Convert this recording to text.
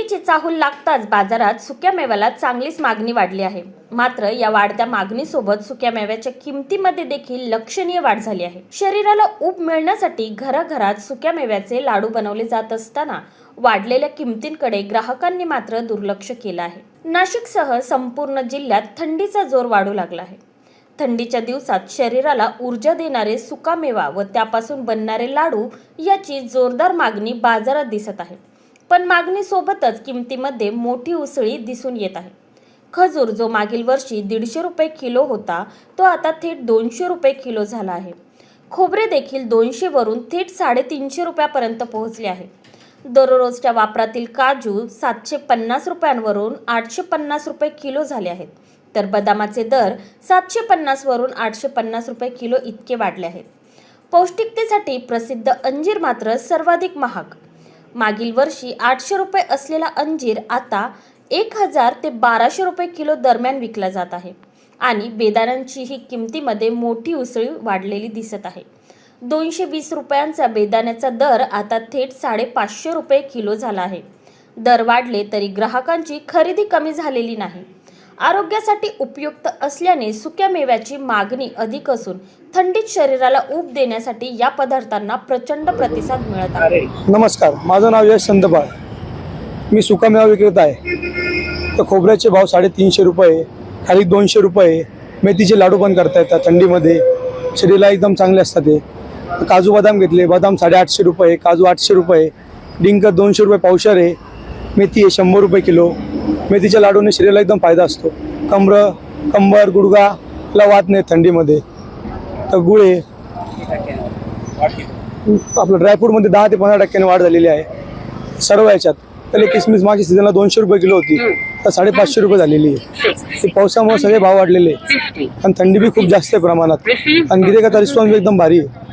थंडीची चाहूल लागताच बाजारात सुक्या मेव्याला चांगलीच मागणी वाढली आहे. मात्र या वाढत्या मागणीसोबत सुक्या मेव्याच्या किमतीमध्ये देखील लक्षणीय वाढ झाली आहे. शरीराला ऊब मिळण्यासाठी घराघरात सुक्या मेव्याचे लाडू बनवले जात असताना वाढलेल्या किमतींकडे ग्राहकांनी मात्र दुर्लक्ष केलं आहे. नाशिकसह संपूर्ण जिल्ह्यात थंडीचा जोर वाढू लागला आहे. थंडीच्या दिवसात शरीराला ऊर्जा देणारे सुकामेवा व त्यापासून बनणारे लाडू याची जोरदार मागणी बाजारात दिसत आहे. पण मागणीसोबतच किमतीमध्ये मोठी उसळी दिसून येत आहे. खजूर जो मागील वर्षी दीडशे रुपये किलो होता तो आता थेट दोनशे रुपये किलो झाला आहे. खोबरे देखील दोनशे वरून थेट साडेतीनशे रुपयापर्यंत पोहोचले आहे. दररोजच्या वापरातील काजू सातशे पन्नास रुपयांवरून आठशे पन्नास रुपये किलो झाले आहेत. तर बदामाचे दर सातशे पन्नासवरून आठशे पन्नास रुपये किलो इतके वाढले आहेत. पौष्टिकतेसाठी प्रसिद्ध अंजीर मात्र सर्वाधिक महाग. मागील वर्षी आठशे रुपये असलेला अंजीर आता एक हजार ते बाराशे रुपये किलो दरम्यान विकला जात आहे. आणि बेदाण्यांची ही किमतीमध्ये मोठी उसळी वाढलेली दिसत आहे. दोनशे वीस रुपयांचा बेदाण्याचा दर आता थेट साडेपाचशे रुपये किलो झाला आहे. दर वाढले तरी ग्राहकांची खरेदी कमी झालेली नाही. आरोग्यासाठी उपयुक्त असल्याने सुक्या मेव्याची मागणी अधिक असून थंडीत शरीराला ऊब देण्यासाठी या पदार्थांना प्रचंड प्रतिसाद मिळत आहे. नमस्कार माझं नाव यश संतपाळ मी सुकामेवा विक्रेता आहे. तर खोबऱ्याचे भाव साडेतीनशे रुपये खाली दोनशे रुपये मेथीचे लाडू पण करता येतात थंडीमध्ये. शरीराला एकदम चांगले असतात ते काजू बदाम घेतले बदाम साडेआठशे रुपये काजू आठशे रुपये डिंक दोनशे रुपये पावशर आहे. मेथी आहे शंभर रुपये किलो. मेथीच्या लाडूने शरीराला एकदम फायदा असतो. कमर कंबर गुडघाला वात नाही थंडीमध्ये. तर गुळ आपलं ड्रायफ्रूटमध्ये दहा ते पंधरा टक्क्याने वाढ झालेली आहे. सर्व याच्यात. त्याला किसमिस मागच्या सीझनला दोनशे रुपये किलो होती. तर साडेपाचशे रुपये झालेली आहे. ते पावसामुळे सगळे भाव वाढलेले. आणि थंडी बी खूप जास्त आहे प्रमाणात. आणि गिरेकाचा रिस्पॉन्स एकदम भारी आहे.